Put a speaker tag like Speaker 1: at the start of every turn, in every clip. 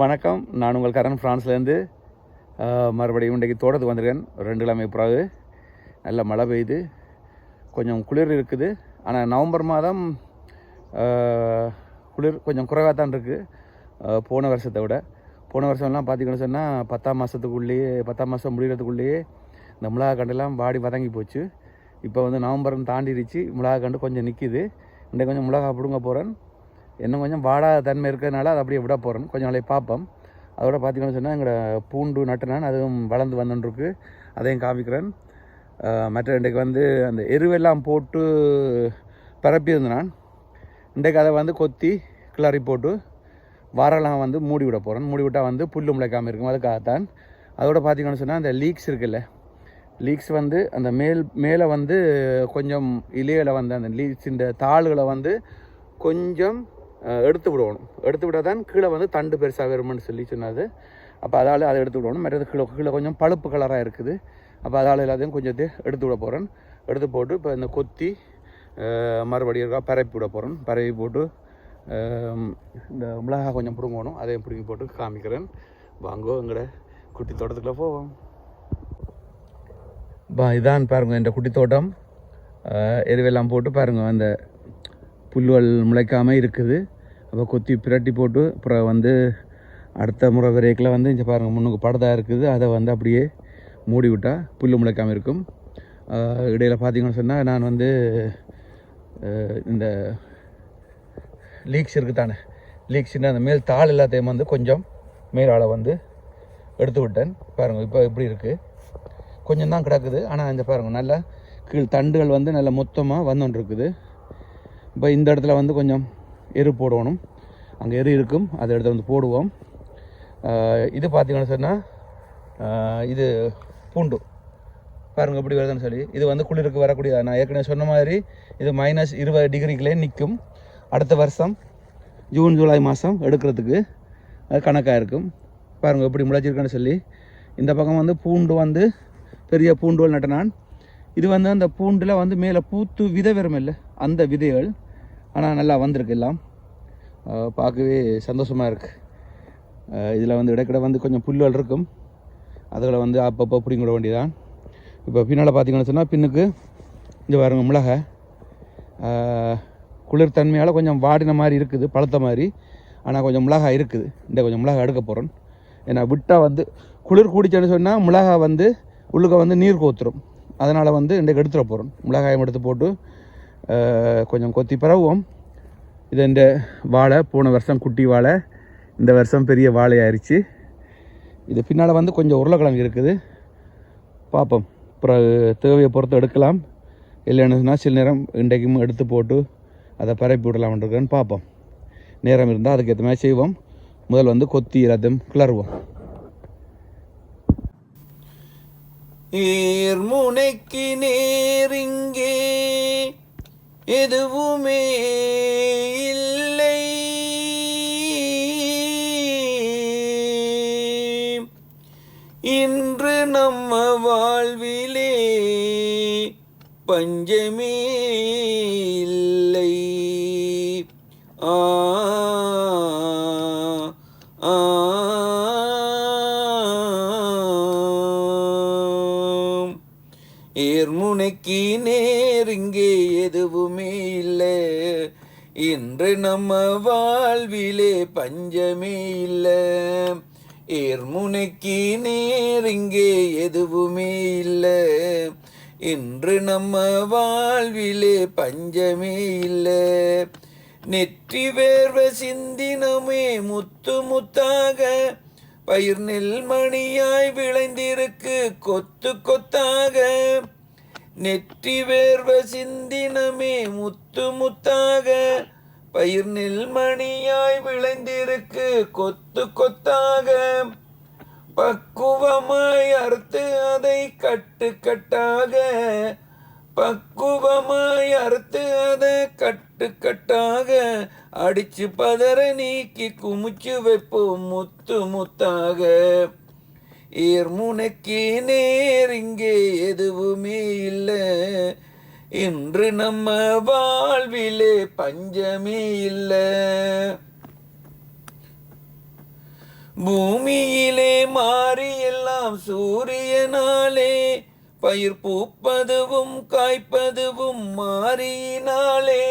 Speaker 1: வணக்கம். நான் உங்கள் கரண் ஃப்ரான்ஸ்லேருந்து மறுபடியும் இன்றைக்கு தோட்டத்துக்கு வந்திருக்கேன். ரெண்டு கிழமை பிறகு நல்ல மழை பெய்யுது. கொஞ்சம் குளிர் இருக்குது. ஆனால் நவம்பர் மாதம் குளிர் கொஞ்சம் குறைவாக தான் இருக்குது போன வருஷத்தை விட. போன வருஷம்லாம் பார்த்தீங்கன்னு சொன்னால் பத்தாம் மாதத்துக்குள்ளேயே பத்தாம் மாதம் முடிகிறதுக்குள்ளேயே இந்த மிளகா கண்டெல்லாம் வாடி வதங்கி போச்சு. இப்போ வந்து நவம்பர்னு தாண்டிடுச்சு மிளகா கண்டு கொஞ்சம் நிற்கிது இன்றைக்கு கொஞ்சம் மிளகா பிடுங்க போகிறேன் இன்னும் கொஞ்சம் வாடாத தன்மை இருக்கிறதுனால அதை அப்படியே விட போகிறேன் கொஞ்சம் நாளைக்கு பார்ப்போம். அதோட பார்த்தீங்கன்னு சொன்னால் எங்களோட பூண்டு நட்டு நான் அதுவும் வளர்ந்து வந்துருக்கு அதையும் காமிக்கிறேன். மற்ற இன்றைக்கு வந்து அந்த எருவெல்லாம் போட்டு பரப்பியிருந்தான் நான் இன்றைக்கு அதை வந்து கொத்தி கிளறி போட்டு வாரெல்லாம் வந்து மூடி விட போகிறேன் மூடி விட்டால் வந்து புல்லு முளைக்காமல் இருக்கும். அதுக்காகத்தான். அதோட பார்த்திங்கன்னு சொன்னால் அந்த லீக்ஸ் இருக்குல்ல லீக்ஸ் வந்து அந்த மேல் மேலே வந்து கொஞ்சம் இலையில வந்து அந்த லீக்ஸ் இந்த தாள்களை வந்து கொஞ்சம் எடுத்து விடணும். எடுத்து விட தான் கீழே வந்து தண்டு பெருசாக வரும்னு சொல்லி சொன்னது அப்போ அதால் அதை எடுத்து விடணும். மற்றது கீழே கீழே கொஞ்சம் பழுப்பு கலராக இருக்குது. அப்போ அதால் எல்லாத்தையும் கொஞ்சத்தை எடுத்து விட போகிறேன் எடுத்து போட்டு இப்போ இந்த கொத்தி மறுபடியும் இருக்கா பரப்பி விட போகிறேன் பரப்பி போட்டு இந்த மிளகா கொஞ்சம் பிடுங்கணும். அதையும் பிடுங்கி போட்டு காமிக்கிறேன். வாங்கோ எங்கட குட்டி தோட்டத்துக்குள்ளே போவோம். பா இதான் பாருங்கள் என் குட்டி தோட்டம். எதுவெல்லாம் போட்டு பாருங்கள் அந்த புல்லுகள் முளைக்காமல் இருக்குது. அப்போ கொத்தி பிரட்டி போட்டு அப்புறம் வந்து அடுத்த முறை விரைக்கில் வந்து இங்கே பாருங்கள் முன்னுக்கு படதாக இருக்குது. அதை வந்து அப்படியே மூடி விட்டால் புல் முளைக்காமல் இருக்கும். இடையில் பார்த்தீங்கன்னு சொன்னால் நான் வந்து இந்த லீக்ஸ் இருக்குது தானே? லீக்ஸ்னால் அந்த மேல் தாள் எல்லாத்தையும் வந்து கொஞ்சம் மேலால் வந்து எடுத்து விட்டேன். பாருங்கள் இப்போ இப்படி இருக்குது கொஞ்சம் தான் கிடக்குது. ஆனால் இந்த பாருங்கள் நல்லா கீழ் தண்டுகள் வந்து நல்லா மொத்தமாக வந்துட்டு இருக்குது இப்போ இந்த இடத்துல வந்து கொஞ்சம் எரு போடணும். அங்கே எரு இருக்கும். அதை எடுத்து வந்து போடுவோம். இது பார்த்தீங்கன்னு சொன்னால் இது பூண்டு. பாருங்கள் எப்படி வருதுன்னு சொல்லி. இது வந்து குளிருக்கு வரக்கூடியது நான் ஏற்கனவே சொன்ன மாதிரி இது மைனஸ் இருபது டிகிரிக்குள்ளே நிற்கும். அடுத்த வருஷம் ஜூன் ஜூலை மாதம் எடுக்கிறதுக்கு அது கணக்காக இருக்கும். பாருங்கள் எப்படி முளைச்சிருக்குன்னு சொல்லி. இந்த பக்கம் வந்து பூண்டு வந்து பெரிய பூண்டுகள் நட்டனான். இது வந்து அந்த பூண்டில் வந்து மேலே பூத்து விதை வெறும் இல்லை அந்த விதைகள். ஆனால் நல்லா வந்திருக்கு எல்லாம். பார்க்கவே சந்தோஷமாக இருக்குது இதில் வந்து இடைக்கிட வந்து கொஞ்சம் புல்லுகள் இருக்கும். அதுகளை வந்து அப்பப்போ பிடிங்க விட வேண்டியதான் இப்போ பின்னால் பார்த்தீங்கன்னு சொன்னால் பின்னுக்கு இந்த பாருங்க மிளகை. குளிர் தன்மையால் கொஞ்சம் வாடின மாதிரி இருக்குது பழுத்த மாதிரி. ஆனால் கொஞ்சம் மிளகாய் இருக்குது. இந்த கொஞ்சம் மிளகா எடுக்க போகிறோம் ஏன்னா விட்டால் வந்து குளிர் கூடிச்சேன்னு சொன்னால் மிளகா வந்து உள்ளுக்க வந்து நீர் கோத்துரும். அதனால் வந்து இன்றைக்கு எடுத்துட போகிறோம் மிளகாயம் எடுத்து போட்டு கொஞ்சம் கொத்தி பரவுவோம். இது இந்த வாழை போன வருஷம் குட்டி வாழை இந்த வருஷம் பெரிய வாழையாயிருச்சு. இது பின்னால் வந்து கொஞ்சம் உருளைக்கிழங்கு இருக்குது. பார்ப்போம். பிறகு தேவையை பொறுத்து எடுக்கலாம். இல்லைன்னா சில நேரம் இன்றைக்கும் எடுத்து போட்டு அதை பரப்பி விடலாம்ன்றதுன்னு பார்ப்போம். நேரம் இருந்தால் அதுக்கேற்ற மாதிரி செய்வோம். முதல் வந்து கொத்தி எல்லாத்தையும் கிளறுவோம்.
Speaker 2: ஈர்முனைக்கு நேரிங்கே எதுவுமே இல்லை. இன்று நம்ம வாழ்விலே பஞ்சமே இல்லை. ஆ ஏர்முனைக்கினே இன்று நம்ம வாழ்விலே பஞ்சமே இல்லை. ஏர்முனைக்கு நேருங்கே எதுவுமே இல்லை. இன்று நம்ம வாழ்விலே பஞ்சமே இல்லை. நெற்றி வேர்வ சிந்தினமே முத்து முத்தாக. பயிர் நெல் மணியாய் விளைந்திருக்கு கொத்து கொத்தாக. நெற்றி வேர்வ சிந்தினமே முத்து முத்தாக. பயிர் நெல் மணியாய் விளைந்திருக்கு. கொத்து கொத்தாக பக்குவமாய் அறுத்து அதை கட்டு கட்டாக பக்குவமாய் அறுத்து அதை கட்டு கட்டாக அடிச்சு பதற நீக்கி குமிச்சு வைப்போம் முத்து முத்தாக. ஈர்முனைக்கு நேர் இங்கே எதுவுமே இல்லை. இன்று நம்ம வாழ்விலே பஞ்சமே இல்லை. பூமியிலே மாறி எல்லாம் சூரியனாலே பயிர் பூப்பதுவும் காய்ப்பதுவும் மாறியினாலே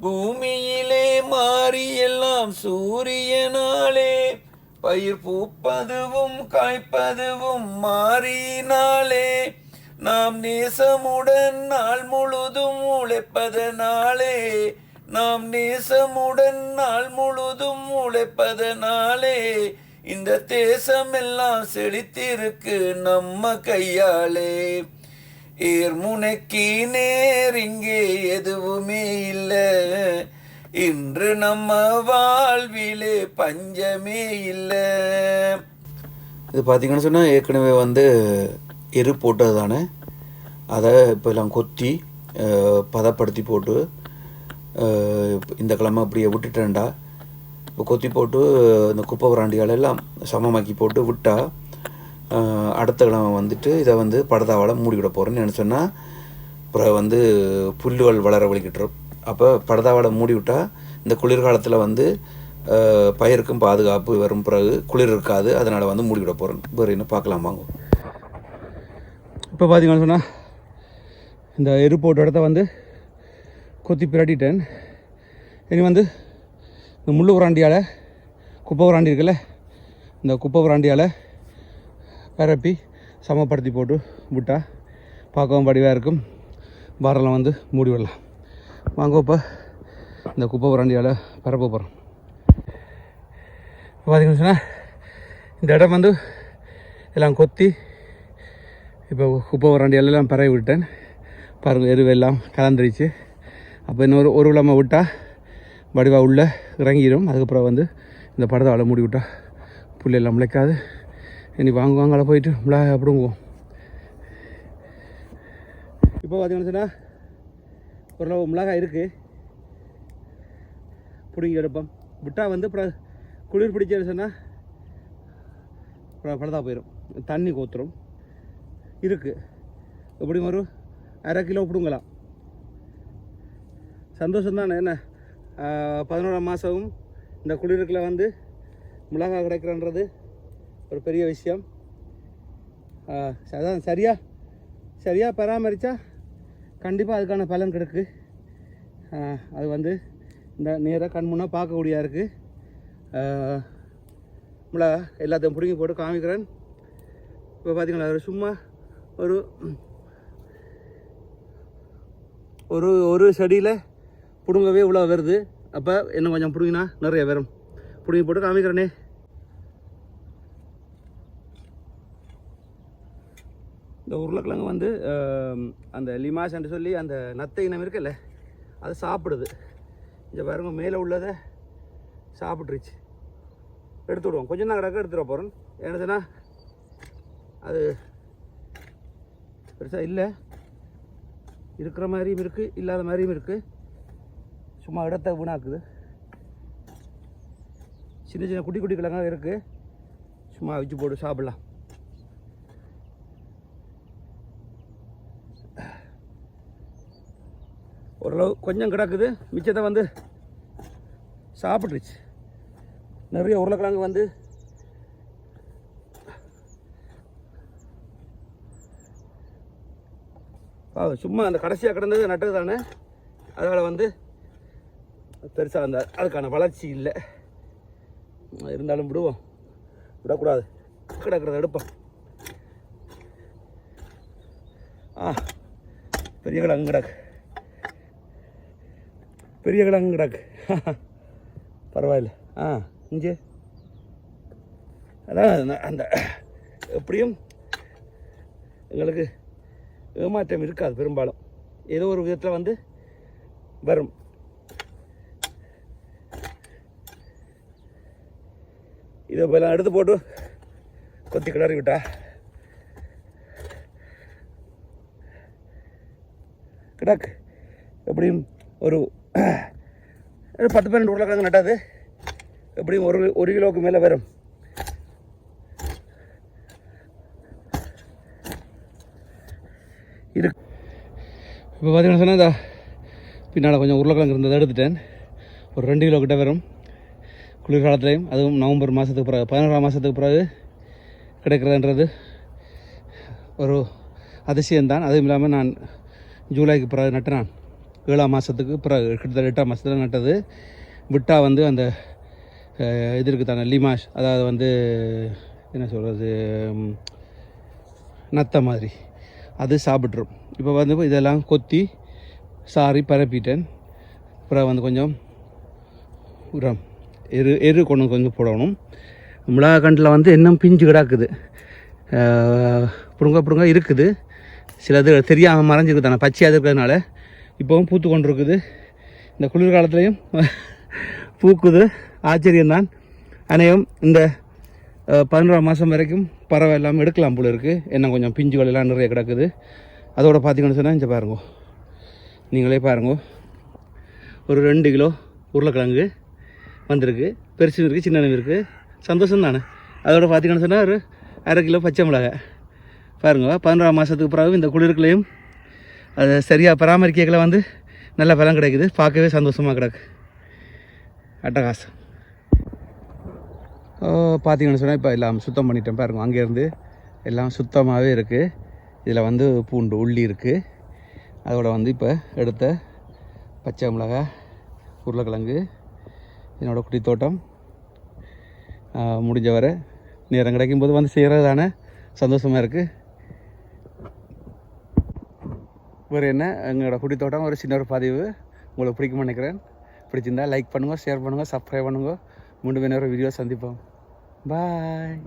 Speaker 2: பூமியிலே மாறி எல்லாம் சூரியனாலே பயிர் பூப்பதுவும் காய்ப்பதுவும் மாறினாலே. நாம் நேசமுடன் நாள் முழுதும் உழைப்பதனாலே நாம் நேசமுடன் நாள் முழுதும் உழைப்பதனாலே இந்த தேசம் எல்லாம் செழித்திருக்கு நம்ம கையாலே. ஏர்முனைக்கு நேர் இங்கே எதுவுமே இல்லை. இன்று நம்ம வாழ்விலே பஞ்சமே இல்லை.
Speaker 1: இது பார்த்தீங்கன்னு சொன்னால் ஏற்கனவே வந்து எரு போட்டது தானே அதை இப்போ எல்லாம் கொத்தி பதப்படுத்தி போட்டு இந்த கிழமை அப்படியே விட்டுட்டேன்டா. இப்போ கொத்தி போட்டு இந்த குப்பை பிராண்டிகள் எல்லாம் சமமாக்கி போட்டு விட்டா அடுத்த கிழமை வந்துட்டு இதை வந்து படதாவால் மூடி விட போகிறேன்னு நினச்சோன்னா சொன்னால் அப்புறம் வந்து புல்லுகள் வளர வலிக்கிட்டுரும் அப்போ படதாவால் மூடி விட்டால் இந்த குளிர்காலத்தில் வந்து பயிருக்கும் பாதுகாப்பு வரும் பிறகு குளிர் இருக்காது அதனால் வந்து மூடி விட போகிறேன் வேறு என்ன பார்க்கலாம் வாங்க. இப்போ பார்த்தீங்கன்னு சொன்னால் இந்த எரு போட்ட இடத்த வந்து கொத்தி பிரட்டிட்டேன். இனி வந்து இந்த முள்ளு உராண்டியால் குப்பை உராண்டி இருக்குல்ல இந்த குப்பை உராண்டியால் பரப்பி சமப்படுத்தி போட்டு விட்டா பார்க்கவும் படிவாக இருக்கும். வரலாம் வந்து மூடி விடலாம். வாங்க இப்போ இந்த குப்பை உராண்டியால் பரப்ப போகிறோம் பார்த்தீங்கன்னு சொன்னால் இந்த இடம் வந்து எல்லாம் கொத்தி இப்போ குப்பை வராண்டி எல்லாம் பரவி விட்டேன். பாருங்கள் எருவெல்லாம் கலந்துருச்சு. அப்போ இன்னொரு ஒரு விழாமல் விட்டால் வடிவா உள்ளே இறங்கிடும் அதுக்கப்புறம் வந்து இந்த படத்தை மூடி விட்டால் புல்லெல்லாம் முளைக்காது. இனி வாங்குவாங்க அதில் போயிட்டு மிளகாய் பிடுங்குவோம். இப்போ பார்த்தீங்கன்னு சொன்னால் ஓரளவு மிளகாய் இருக்குது பிடுங்கி எடுப்போம். விட்டால் வந்து அப்புறம் குளிர் பிடிச்சது சொன்னால் அப்புறம் படதா போயிடும் தண்ணி கோத்துரும். இருக்குது எப்படியும் ஒரு அரை கிலோ பிடுங்கலாம். சந்தோஷம்தானே என்ன? பதினோராம் மாதமும் இந்த குளிருக்கில் வந்து மிளகாய் கிடைக்கிறன்றது ஒரு பெரிய விஷயம். அதான் சரியாக சரியாக பராமரித்தா கண்டிப்பாக அதுக்கான பலன் கிடைக்கு. அது வந்து இந்த நேராக கண் முன்னே பார்க்கக்கூடியா இருக்குது மிளகா எல்லாத்தையும் பிடுங்கி போட்டு காமிக்கிறேன். இப்போ பார்த்தீங்களா சும்மா ஒரு ஒரு ஒரு செடியில் பிடுங்கவே இவ்வளோ வருது. அப்போ இன்னும் கொஞ்சம் பிடுங்கினா நிறைய வரும். பிடுங்கி போட்டு காமிக்கிறேனே. இந்த உருளைக்கிழங்கு வந்து அந்த லிமாஸ் என்று சொல்லி அந்த நத்தை இனம் இருக்குல்ல அது சாப்பிடுது. இந்த பாருங்க மேலே உள்ளதை சாப்பிட்ருச்சு எடுத்து விடுவோம். கொஞ்சம் தான் கிடக்க எடுத்துட போகிறேன் என்னதுன்னா அது பெருசாக இல்லை. இருக்கிற மாதிரியும் இருக்குது இல்லாத மாதிரியும் இருக்குது சும்மா இடத்த வீணாக்குது. சின்ன சின்ன குட்டி குட்டி கிழங்காக இருக்குது சும்மா வச்சு போட்டு சாப்பிட்லாம். ஓரளவு கொஞ்சம் கிடக்குது. மிச்சத்தை வந்து சாப்பிட்ருச்சு நிறைய உருளைக்கிழங்கு வந்து சும்மா அந்த கடைசியாக கிடந்தது நட்டது தானே அதனால் வந்து பெருசாக அந்த அதுக்கான வளர்ச்சி இல்லை. இருந்தாலும் விடுவோம். விடக்கூடாது. கிடக்கிறத எடுப்போம். ஆ பெரிய கிழங்கு கிடக்கு. பெரிய கிழங்கு கிடக்கு. பரவாயில்ல. ஆ இங்கே அதான் அந்த எப்படியும் எங்களுக்கு ஏமாற்றம் இருக்காது பெரும்பாலும். ஏதோ ஒரு விதத்தில் வந்து வரும். இதை போல எடுத்து போட்டு கொத்தி கிளறி விட்டா. கிடாக்கு எப்படியும் ஒரு ஒரு பத்து பன்னெண்டு உருளைக்கிழங்கு நட்டாது. எப்படியும் ஒரு ஒரு கிலோவுக்கு மேலே வரும். இப்போ பார்த்தீங்கன்னா சொன்னால் இந்த பின்னால் கொஞ்சம் உருளைக்கிழங்கு இருந்ததை எடுத்துட்டேன். ஒரு ரெண்டு கிலோ கிட்ட வரும். குளிர்காலத்துலேயும் அதுவும் நவம்பர் மாதத்துக்கு பிறகு பதினோராம் மாதத்துக்கு பிறகு கிடைக்கிறதுன்றது ஒரு அதிசயம்தான். அதுவும் இல்லாமல் நான் ஜூலைக்கு பிறகு நட்டினான். ஏழாம் மாதத்துக்கு பிறகு கிட்டத்தட்ட எட்டாம் மாதத்தில் நட்டது. விட்டா வந்து அந்த இது இருக்குது தானே லிமாஷ். அதாவது வந்து என்ன சொல்கிறது நத்த மாதிரி. அது சாப்பிட்ரும் இப்போ வந்து இதெல்லாம் கொத்தி சாரி பரப்பிட்டேன். அப்புறம் வந்து கொஞ்சம் உரம் எரு எரு கொண்டு கொஞ்சம் போடணும். மிளகா கண்டில் வந்து இன்னும் பிஞ்சு கிடக்குது. புடுங்க பிடுங்க பிடுங்க இருக்குது. சிலது தெரியாமல் மறைஞ்சிருக்கு தானே பச்சையாக இருக்கிறதுனால இப்போவும் பூத்து கொண்டு இருக்குது இந்த குளிர்காலத்துலேயும் பூக்குது. ஆச்சரியம்தான். அனைவரும் இந்த பதினோராம் மாதம் வரைக்கும் பறவை எல்லாம் எடுக்கலாம் போல இருக்குது என்ன கொஞ்சம் பிஞ்சுகள் எல்லாம் நிறைய கிடக்குது. அதோட பார்த்தீங்கன்னு சொன்னால் இங்கே பாருங்க. நீங்களே பாருங்க. ஒரு ரெண்டு கிலோ உருளைக்கிழங்கு வந்திருக்கு. பெருசும் இருக்குது சின்னனும் இருக்குது சந்தோஷம் தானே? அதோட பார்த்தீங்கன்னு சொன்னால் ஒரு அரை கிலோ பச்சை மிளகாய். பாருங்க பதினோராம் மாதத்துக்கு பிறகு இந்த குளிருக்குள்ளேயும் அதை சரியாக பராமரிக்கல வந்து நல்ல பலம் கிடைக்குது. பார்க்கவே சந்தோஷமாக கிடக்கு. அட்டகாசம். பார்த்தீங்கன்னு சொன்னால் இப்போ எல்லாம் சுத்தம் பண்ணிட்டேன். பாருங்க அங்கேருந்து எல்லாம் சுத்தமாகவே இருக்குது இதில் வந்து பூண்டு உள்ளி இருக்குது அதோட வந்து இப்போ எடுத்த பச்சை மிளகாய் உருளைக்கிழங்கு என்னோடய குட்டி தோட்டம் முடிஞ்ச வரை நேரம் கிடைக்கும் போது வந்து செய்கிறது தானே சந்தோஷமாக இருக்குது வேறு என்ன? எங்களோட குட்டி தோட்டம் ஒரு சின்ன ஒரு பதிவு. உங்களுக்கு பிடிக்கும்னு நினைக்கிறேன். பிடிச்சிருந்தா லைக் பண்ணுங்கள் ஷேர் பண்ணுங்கள் சப்ஸ்கிரைப் பண்ணுங்கள் மீண்டும் இன்னொரு வீடியோ சந்திப்போம். பாய்